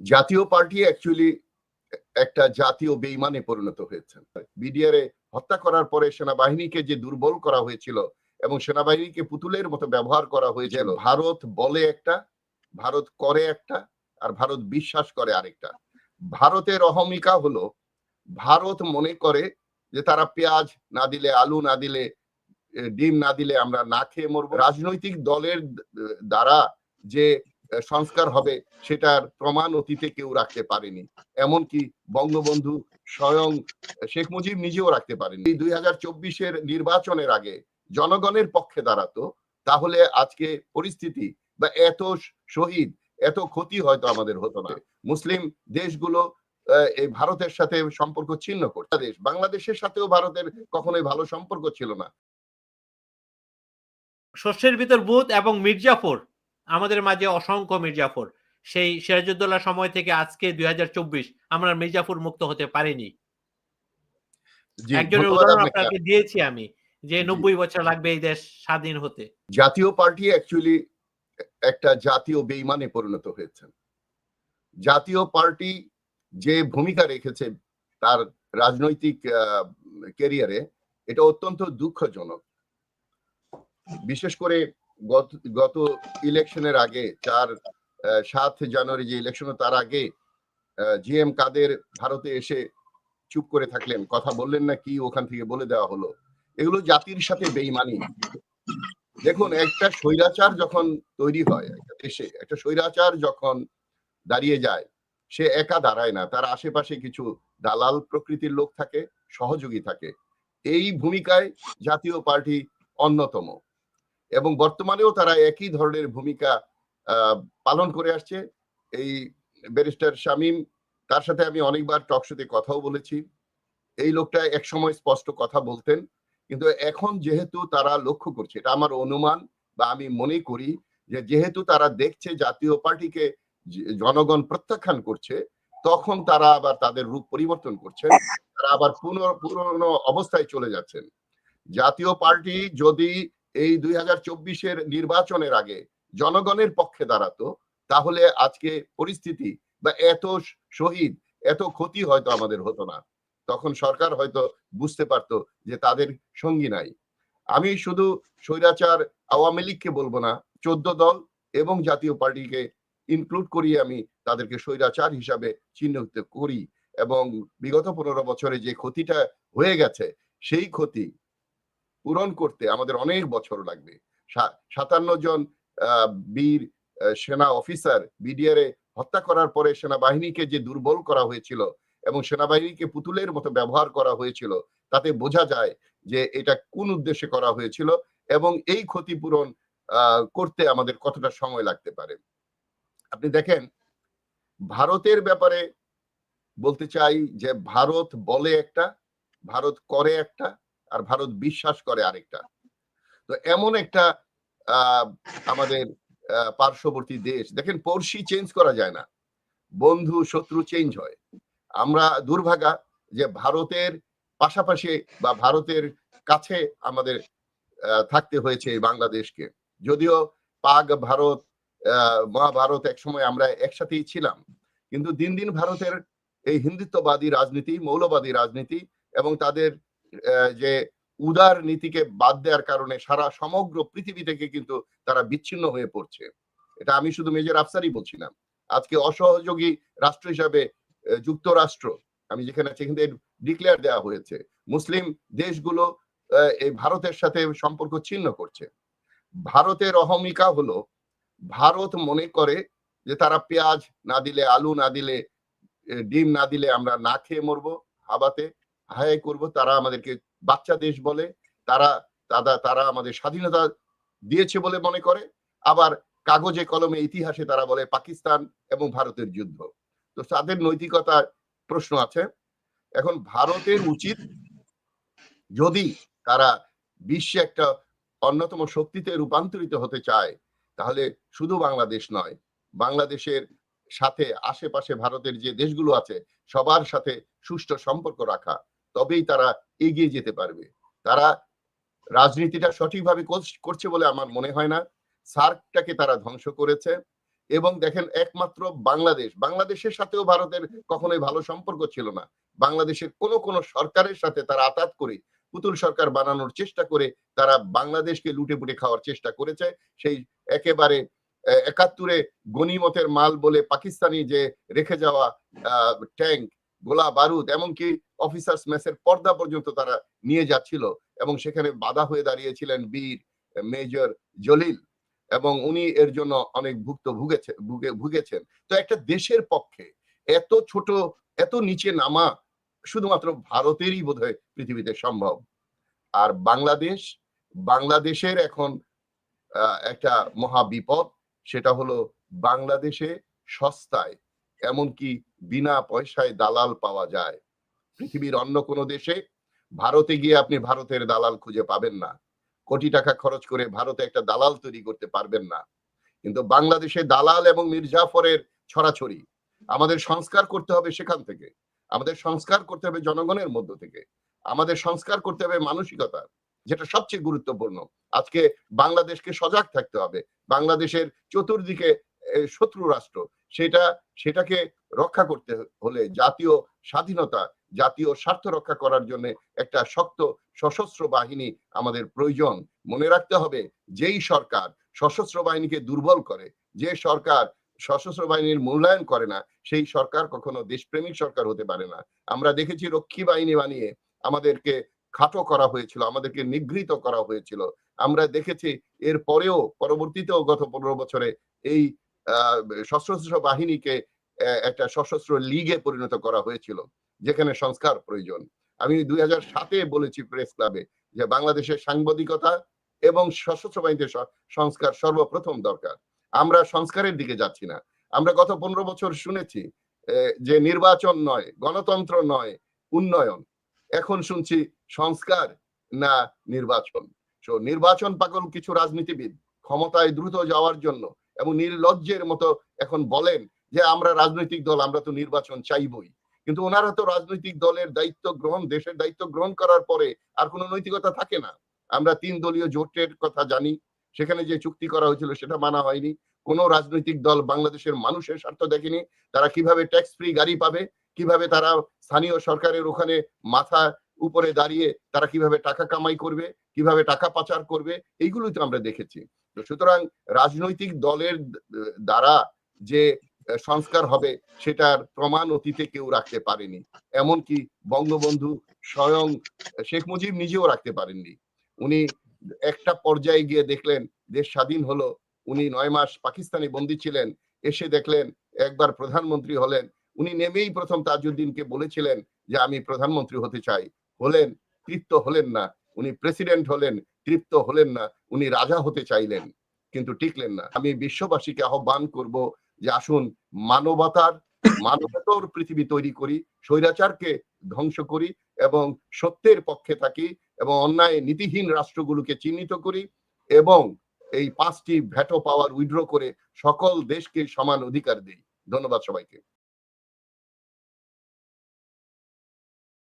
জাতীয় party actually একটা জাতীয় বেইমানে পরিণত হয়েছে। বিডিআরে হত্যা করার পরে সেনাবাহিনীকে যে দুর্বল করা হয়েছিল এবং সেনাবাহিনীকে পুতুলের মতো ব্যবহার করা হয়েছিল, ভারত বলে একটা, ভারত করে একটা, আর ভারত বিশ্বাস করে আরেকটা। ভারতের অহমিকা হলো, ভারত মনে করে যে তারা পেঁয়াজ না দিলে আলু না দিলে ডিম না দিলে আমরা না খেয়ে মরবো। রাজনৈতিক দলের দ্বারা যে সংস্কার হবে, সেটার প্রমাণ অতীতে কেউ রাখতে পারেনি। এমনকি বঙ্গবন্ধু স্বয়ং শেখ মুজিব নিজেও রাখতে পারেনি। দুই হাজার চব্বিশের নির্বাচনের আগে জনগণের পক্ষে দাঁড়াতো, তাহলে আজকে পরিস্থিতি বা এত শহীদ, এত ক্ষতি হয়তো আমাদের হতো না। মুসলিম দেশগুলো এই ভারতের সাথে সম্পর্ক ছিন্ন করছে দেশ বাংলাদেশের সাথেও ভারতের কখনোই ভালো সম্পর্ক ছিল না। শস্যের ভিতর বুধ এবং মির্জাফর আমাদের মাঝে অসংখ্য মির্জাফর। সেই সিরাজউদ্দৌলার সময় থেকে আজকে দুই হাজার চব্বিশ আমরা মির্জাফর মুক্ত হতে পারিনি। একজনের উদাহরণ আপনাকে। দিয়েছি আমি যে নব্বই বছর লাগবে এই দেশ স্বাধীন হতে। জাতীয় পার্টি অ্যাকচুয়ালি একটা জাতীয় বেইমানে পরিণত হয়েছে জাতীয় পার্টি যে ভূমিকা রেখেছে তার রাজনৈতিক ক্যারিয়ারে এটা অত্যন্ত দুঃখজনক। বিশেষ করে গত ইলেকশনের আগে চার সাত জানুয়ারি যে ইলেকশন তার আগে জি এম কাদের ভারতে এসে চুপ করে থাকলেন, কথা বললেন না কি ওখান থেকে বলে দেওয়া হলো। এগুলো জাতির সাথে বেইমানি। দেখুন, একটা স্বৈরাচার যখন তৈরি হয়, একটা দেশে, একটা স্বৈরাচার যখন দাঁড়িয়ে যায়, সে একা দাঁড়ায় না। তার আশেপাশে কিছু দালাল প্রকৃতির লোক থাকে, সহযোগী থাকে। এই ভূমিকায় জাতীয় পার্টি অন্যতম। এবং বর্তমানেও তারা একই ধরনের ভূমিকা পালন করে আসছে। এই ব্যারিস্টার শামীম, তার সাথে আমি অনেকবার টকশোতে কথাও বলেছি। এই লোকটা একসময় স্পষ্ট কথা বলতেন, কিন্তু এখন যেহেতু তারা লক্ষ্য করছে, এটা আমার অনুমান বা আমি মনে করি যে যেহেতু তারা দেখছে জাতীয় পার্টিকে জনগণ প্রত্যাখ্যান করছে, তখন তারা আবার তাদের রূপ পরিবর্তন করছেন তারা আবার পুনর, পুরনো অবস্থায় চলে যাচ্ছেন। জাতীয় পার্টি যদি এই দুই হাজার চব্বিশের নির্বাচনের আগে জনগণের পক্ষে দাঁড়াতো, তাহলে আজকে পরিস্থিতি বা এত শহীদ, এত ক্ষতি হয়তো আমাদের হতো না। তখন সরকার হয়তো বুঝতে পারতো যে তাদের সঙ্গী নাই। আমি শুধু স্বৈরাচার আওয়ামী লীগকে বলব না, চোদ্দ দল এবং জাতীয় পার্টিকে ইনক্লুড করি আমি তাদেরকে স্বৈরাচার হিসাবে চিহ্নিত করি এবং বিগত পনেরো বছরে যে ক্ষতিটা হয়ে গেছে, সেই ক্ষতি পূরণ করতে আমাদের অনেক বছর লাগবে। সাতান্ন জন বীর সেনা অফিসার বিডিআরে হত্যা করার পরে সেনাবাহিনীকে যে দুর্বল করা হয়েছিল এবং সেনাবাহিনীকে পুতুলের মতো ব্যবহার করা হয়েছিল, তাতে বোঝা যায় যে এটা কোন উদ্দেশ্যে করা হয়েছিল এবং এই ক্ষতিপূরণ করতে আমাদের কতটা সময় লাগতে পারে। আপনি দেখেন, ভারতের ব্যাপারে বলতে চাই যে ভারত বলে একটা, ভারত করে একটা আর ভারত বিশ্বাস করে আরেকটা। তো এমন একটা আমাদের পার্শ্ববর্তী দেশ। দেখেন, পড়শি চেঞ্জ করা যায় না। বন্ধু, শত্রু চেঞ্জ হয়। আমরা দুর্ভাগা যে ভারতের পাশাপাশি বা ভারতের কাছে আমাদের থাকতে হয়েছে বাংলাদেশকে। যদিও পাক ভারত মহাভারত একসময় আমরা একসাথেই ছিলাম। কিন্তু দিন দিন ভারতের এই হিন্দুত্ববাদী রাজনীতি, মৌলবাদী রাজনীতি এবং তাদের যে উদার নীতিকে বাদ দেওয়ার কারণে সারা সমগ্র পৃথিবী থেকে কিন্তু তারা বিচ্ছিন্ন হয়ে পড়ছে। এটা আমি শুধু মেজর আফসারই বলছি না। আজকে অসহযোগী রাষ্ট্র হিসাবে যুক্তরাষ্ট্র, আমি যেখানে এখান ডিক্লেয়ার দেওয়া হয়েছে। মুসলিম দেশগুলো এই ভারতের সাথে সম্পর্ক ছিন্ন করছে। ভারতের অহমিকা হলো, ভারত মনে করে যে তারা পেঁয়াজ না দিলে আলু না দিলে ডিম না দিলে আমরা না খেয়ে মরবো হাবাতে হায় করব, তারা আমাদেরকে বাচ্চা দেশ বলে, তারা তারা তারা আমাদের স্বাধীনতা দিয়েছে বলে মনে করে। আবার কাগজে কলমে ইতিহাসে তারা বলে পাকিস্তান এবং ভারতের যুদ্ধ। তো তাদের নৈতিকতার প্রশ্ন আছে। এখন ভারতের উচিত যদি তারা বিশ্বে একটা অন্যতম শক্তিতে রূপান্তরিত হতে চায়, তাহলে শুধু বাংলাদেশ নয়, বাংলাদেশের সাথে, আশেপাশে ভারতের যে দেশগুলো আছে, সবার সাথে সুষ্ঠু সম্পর্ক রাখা। তবেই তারা এগিয়ে যেতে পারবে। তারা রাজনীতিটা সঠিকভাবে করছে বলে আমার মনে হয় না। সার্কটাকে তারা ধ্বংস করেছে এবং দেখেন একমাত্র বাংলাদেশ। বাংলাদেশের সাথেও ভারতের কখনোই ভালো সম্পর্ক ছিল না। বাংলাদেশের কোন কোন সরকারের সাথে তারা আতাত করে, পুতুল সরকার বানানোর চেষ্টা করে তারা বাংলাদেশকে লুটে পুটে খাওয়ার চেষ্টা করেছে। সেই একেবারে একাত্তরে গনিমতের মাল বলে পাকিস্তানি যে রেখে যাওয়া ট্যাঙ্ক গোলা বারুদ, এমনকি অফিসার্স মেসের পর্দা পর্যন্ত তারা নিয়ে যাচ্ছিল এবং সেখানে বাধা হয়ে দাঁড়িয়েছিলেন বীর মেজর জলিল এবং উনি এর জন্য অনেক ভুক্ত ভুগেছে ভুগে, ভুগেছেন। তো একটা দেশের পক্ষে এত ছোট, এত নিচে নামা শুধুমাত্র ভারতেরই বোধহয় পৃথিবীতে সম্ভব। আর বাংলাদেশ, বাংলাদেশের এখন একটা মহা বিপদ সেটা হলো বাংলাদেশে সস্তায়, এমনকি বিনা পয়সায় দালাল পাওয়া যায়। পৃথিবীর অন্য কোনো দেশে ভারতে গিয়ে আপনি ভারতের দালাল খুঁজে পাবেন না। কোটি টাকা খরচ করে ভারতে একটা দালাল তৈরি করতে পারবেন না। কিন্তু বাংলাদেশে দালাল এবং মির্জাফরের ছড়াছড়ি আমাদের সংস্কার করতে হবে সেখান থেকে। আমাদের সংস্কার করতে হবে জনগণের মধ্য থেকে। আমাদের সংস্কার করতে হবে মানসিকতা, যেটা সবচেয়ে গুরুত্বপূর্ণ। আজকে বাংলাদেশকে সজাগ থাকতে হবে। বাংলাদেশের চতুর্দিকে শত্রু রাষ্ট্র, সেটা, সেটাকে রক্ষা করতে হলে জাতীয় স্বাধীনতা, জাতীয় স্বার্থ রক্ষা করার জন্য একটা শক্ত সশস্ত্র বাহিনী আমাদের প্রয়োজন। মনে রাখতে হবে, যেই সরকার সশস্ত্র বাহিনীকে দুর্বল করে, যে সরকার সশস্ত্র বাহিনীর মূল্যায়ন করে না, সেই সরকার কখনো দেশপ্রেমিক সরকার হতে পারে না। আমরা দেখেছি রক্ষী বাহিনী বানিয়ে আমাদেরকে খাটো করা হয়েছিল, আমাদেরকে নিগৃহীত করা হয়েছিল। আমরা দেখেছি এর পরেও, পরবর্তীতেও গত পনেরো বছরে এই সশস্ত্র বাহিনীকে একটা সশস্ত্র লীগে পরিণত করা হয়েছিল, যেখানে সংস্কার প্রয়োজন। আমি দুই হাজার সাতে বলেছি প্রেস ক্লাবে যে বাংলাদেশের সাংবাদিকতা এবং সশস্ত্র বাহিনীতে সংস্কার সর্বপ্রথম দরকার। আমরা সংস্কারের দিকে যাচ্ছি না। আমরা গত পনেরো বছর শুনেছি যে নির্বাচন নয়, গণতন্ত্র নয়, উন্নয়ন। এখন শুনছি সংস্কার না নির্বাচন। তো নির্বাচন পাগল কিছু রাজনীতিবিদ ক্ষমতায় দ্রুত যাওয়ার জন্য এবং নির্লজ্জের মতো এখন বলেন যে আমরা রাজনৈতিক দল, আমরা তো নির্বাচন চাইবই। কিন্তু ওনারা তো রাজনৈতিক দলের দায়িত্ব গ্রহণ, দেশের দায়িত্ব গ্রহণ করার পরে আর কোনো নৈতিকতা থাকে না। আমরা তিন দলীয় জোটের কথা জানি, সেখানে যে চুক্তি করা হয়েছিল সেটা মানা হয়নি। কোনো রাজনৈতিক দল বাংলাদেশের মানুষের স্বার্থ দেখেনি। তারা কীভাবে ট্যাক্স ফ্রি গাড়ি পাবে, কীভাবে তারা স্থানীয় সরকারের ওখানে মাথা উপরে দাঁড়িয়ে তারা কীভাবে টাকা কামাই করবে, কীভাবে টাকা পাচার করবে, এইগুলোই তো আমরা দেখেছি। তো সুতরাং রাজনৈতিক দলের দ্বারা যে সংস্কার হবে, সেটার প্রমাণ অতীতে কেউ রাখতে পারেনি। এমনকি বঙ্গবন্ধু স্বয়ং শেখ মুজিব নিজেও রাখতে পারেননি। উনি একটা পর্যায়ে গিয়ে দেখলেন, দেশ স্বাধীন হলো, উনি নয় মাস পাকিস্তানে বন্দী ছিলেন, এসে দেখলেন, একবার প্রধানমন্ত্রী হলেন। উনি নেমেই প্রথম তাজউদ্দিনকে বলেছিলেন যে, আমি প্রধানমন্ত্রী হতে চাই। হলেন, তৃপ্ত হলেন না। উনি প্রেসিডেন্ট হলেন, তৃপ্ত হলেন না। উনি রাজা হতে চাইলেন, কিন্তু টিকলেন না। আমি বিশ্ববাসীকে আহ্বান করব যে আসুন মানবতার, মানবতর পৃথিবী তৈরি করি, স্বৈরাচারকে ধ্বংস করি এবং সত্যের পক্ষে থাকি এবং অন্যায় নীতিহীন রাষ্ট্রগুলোকে চিহ্নিত করি এবং এই পাঁচটি ভ্যাটো পাওয়ার উইড্র করে সকল দেশকে সমান অধিকার দিই। ধন্যবাদ সবাইকে।